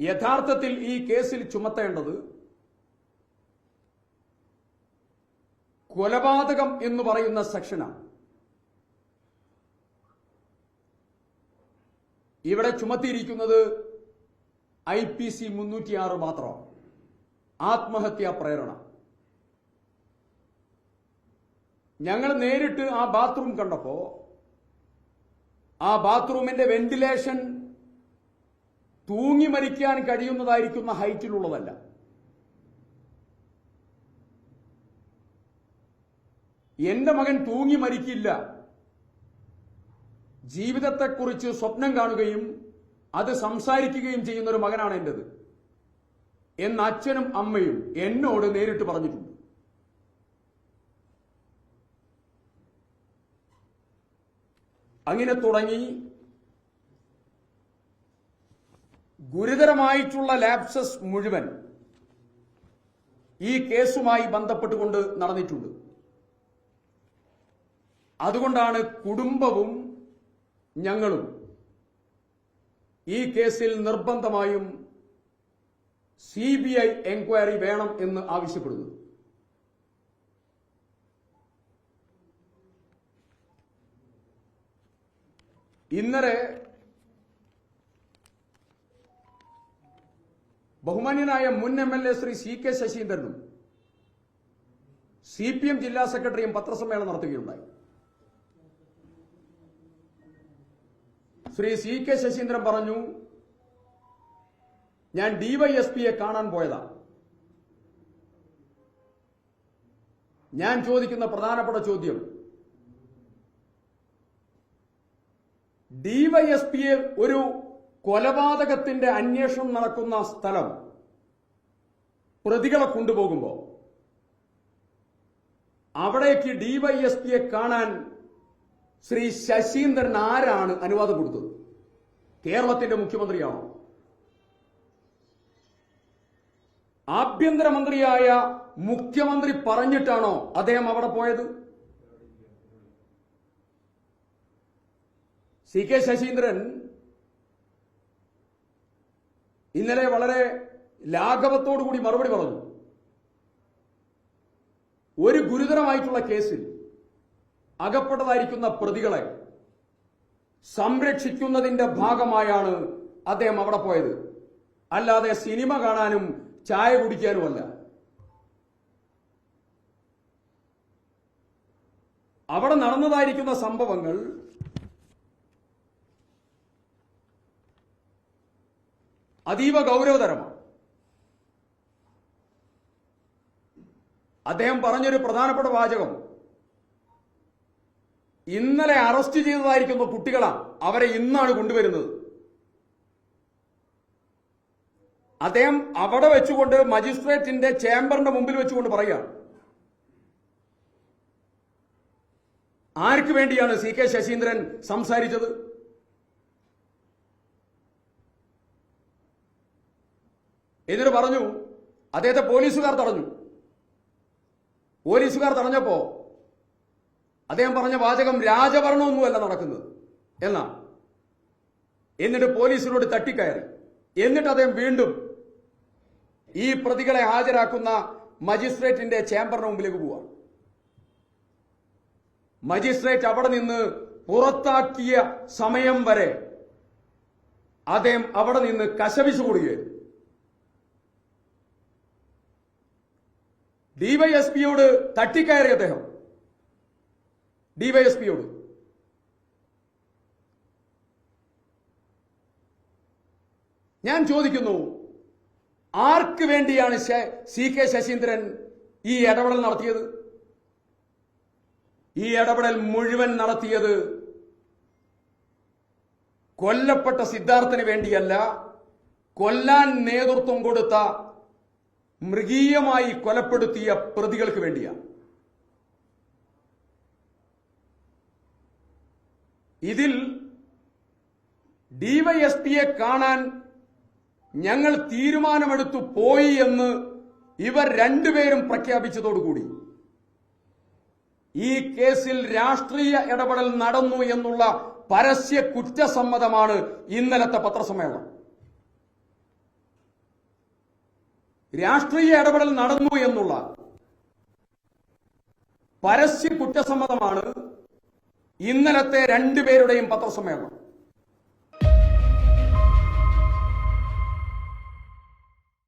യഥാർത്ഥത്തിൽ ഈ കേസിൽ ചുമത്തേണ്ടത് കൊലപാതകം എന്ന് പറയുന്ന സെക്ഷനാണ്. ഇവിടെ ചുമത്തിയിരിക്കുന്നത് ഐ പി സി മുന്നൂറ്റിയാറ് മാത്രമാണ് ആത്മഹത്യാ പ്രേരണ. ഞങ്ങൾ നേരിട്ട് ആ ബാത്റൂം കണ്ടപ്പോ ആ ബാത്റൂമിന്റെ വെന്റിലേഷൻ തൂങ്ങി മരിക്കാൻ കഴിയുന്നതായിരിക്കുന്ന ഹൈറ്റിലുള്ളതല്ല. എന്റെ മകൻ തൂങ്ങി മരിക്കില്ല. ജീവിതത്തെക്കുറിച്ച് സ്വപ്നം കാണുകയും അത് സംസാരിക്കുകയും ചെയ്യുന്ന ഒരു മകനാണ് എന്റേത്. എന്ന് അച്ഛനും അമ്മയും എന്നോട് നേരിട്ട് പറഞ്ഞിട്ടുണ്ട്. അങ്ങനെ തുടങ്ങി ഗുരുതരമായിട്ടുള്ള ലാപ്സസ് മുഴുവൻ ഈ കേസുമായി ബന്ധപ്പെട്ടുകൊണ്ട് നടന്നിട്ടുണ്ട്. അതുകൊണ്ടാണ് കുടുംബവും ഞങ്ങളും ഈ കേസിൽ നിർബന്ധമായും സി ബി ഐ എൻക്വയറി വേണം എന്ന് ആവശ്യപ്പെടുന്നു ഇന്നലെ ബഹുമാന്യനായ മുൻ M L A Shri C K ശശീന്ദ്രനും C P M ജില്ലാ സെക്രട്ടറിയും പത്രസമ്മേളനം നടത്തുകയുണ്ടായി. ശ്രീ സി കെ ശശീന്ദ്രൻ പറഞ്ഞു ഞാൻ ഡിവൈഎസ്പിയെ കാണാൻ പോയതാ. ഞാൻ ചോദിക്കുന്ന പ്രധാനപ്പെട്ട ചോദ്യം ഡിവൈഎസ്പിയെ ഒരു കൊലപാതകത്തിന്റെ അന്വേഷണം നടക്കുന്ന സ്ഥലം പ്രതികളെ കൊണ്ടുപോകുമ്പോൾ അവിടേക്ക് ഡിവൈഎസ്പിയെ കാണാൻ ശ്രീ ശശീന്ദ്രൻ ആരാണ് അനുവാദം കൊടുത്തത്? കേരളത്തിന്റെ മുഖ്യമന്ത്രിയാണോ? ആഭ്യന്തരമന്ത്രിയായ മുഖ്യമന്ത്രി പറഞ്ഞിട്ടാണോ അദ്ദേഹം അവിടെ പോയത്? സി കെ ശശീന്ദ്രൻ ഇന്നലെ വളരെ ലാഘവത്തോടു കൂടി മറുപടി പറഞ്ഞു. ഒരു ഗുരുതരമായിട്ടുള്ള കേസിൽ അകപ്പെട്ടതായിരിക്കുന്ന പ്രതികളെ സംരക്ഷിക്കുന്നതിന്റെ ഭാഗമായാണ് അദ്ദേഹം അവിടെ പോയത്. അല്ലാതെ സിനിമ കാണാനും ചായ കുടിക്കാനുമല്ല. അവിടെ നടന്നതായിരിക്കുന്ന സംഭവങ്ങൾ അതീവ ഗൗരവതരമാണ്. അദ്ദേഹം പറഞ്ഞൊരു പ്രധാനപ്പെട്ട വാചകം. ഇന്നലെ അറസ്റ്റ് ചെയ്തതായിരിക്കുന്ന കുട്ടികളാണ് അവരെ ഇന്നാണ് കൊണ്ടുവരുന്നത്. അദ്ദേഹം അവിടെ വെച്ചുകൊണ്ട് മജിസ്ട്രേറ്റിന്റെ ചേംബറിന്റെ മുമ്പിൽ വെച്ചുകൊണ്ട് പറയുകയാണ്. ആർക്ക് വേണ്ടിയാണ് സി കെ ശശീന്ദ്രൻ സംസാരിച്ചത്? എന്നിട്ട് പറഞ്ഞു അദ്ദേഹത്തെ പോലീസുകാർ തടഞ്ഞു. പോലീസുകാർ തടഞ്ഞപ്പോ അദ്ദേഹം പറഞ്ഞ വാചകം രാജഭരണമൊന്നുമല്ല നടക്കുന്നത് എന്നാ. എന്നിട്ട് പോലീസിനോട് തട്ടിക്കയറി. എന്നിട്ട് അദ്ദേഹം വീണ്ടും ഈ പ്രതികളെ ഹാജരാക്കുന്ന മജിസ്ട്രേറ്റിന്റെ ചേംബറിന് മുമ്പിലേക്ക് പോവാണ് മജിസ്ട്രേറ്റ് അവിടെ നിന്ന് പുറത്താക്കിയ സമയം വരെ അദ്ദേഹം അവിടെ നിന്ന് കശവിച്ചു കൂടുകയായിരുന്നു. ഡിവൈഎസ്പിയോട് തട്ടിക്കയറി അദ്ദേഹം. ഡിവൈഎസ്പിയോട്. ഞാൻ ചോദിക്കുന്നു ആർക്ക് വേണ്ടിയാണ് സി കെ ശശീന്ദ്രൻ ഈ ഇടപെടൽ നടത്തിയത്? ഈ ഇടപെടൽ മുഴുവൻ നടത്തിയത് കൊല്ലപ്പെട്ട സിദ്ധാർത്ഥന് വേണ്ടിയല്ല കൊല്ലാൻ നേതൃത്വം കൊടുത്ത മൃഗീയമായി കൊലപ്പെടുത്തിയ പ്രതികൾക്ക് വേണ്ടിയാണ് ഇതിൽ ഡിവൈഎസ്പിയെ കാണാൻ ഞങ്ങൾ തീരുമാനമെടുത്തു പോയി എന്ന് ഇവർ രണ്ടുപേരും പ്രഖ്യാപിച്ചതോടുകൂടി. ഈ കേസിൽ രാഷ്ട്രീയ ഇടപെടൽ നടന്നു എന്നുള്ള പരസ്യ കുറ്റസമ്മതമാണ് ഇന്നലത്തെ പത്രസമ്മേളനം. രാഷ്ട്രീയ ഇടപെടൽ നടന്നു എന്നുള്ള പരസ്യ കുറ്റസമ്മതമാണ് ഇന്നലത്തെ രണ്ടുപേരുടെയും പത്രസമ്മേളനം.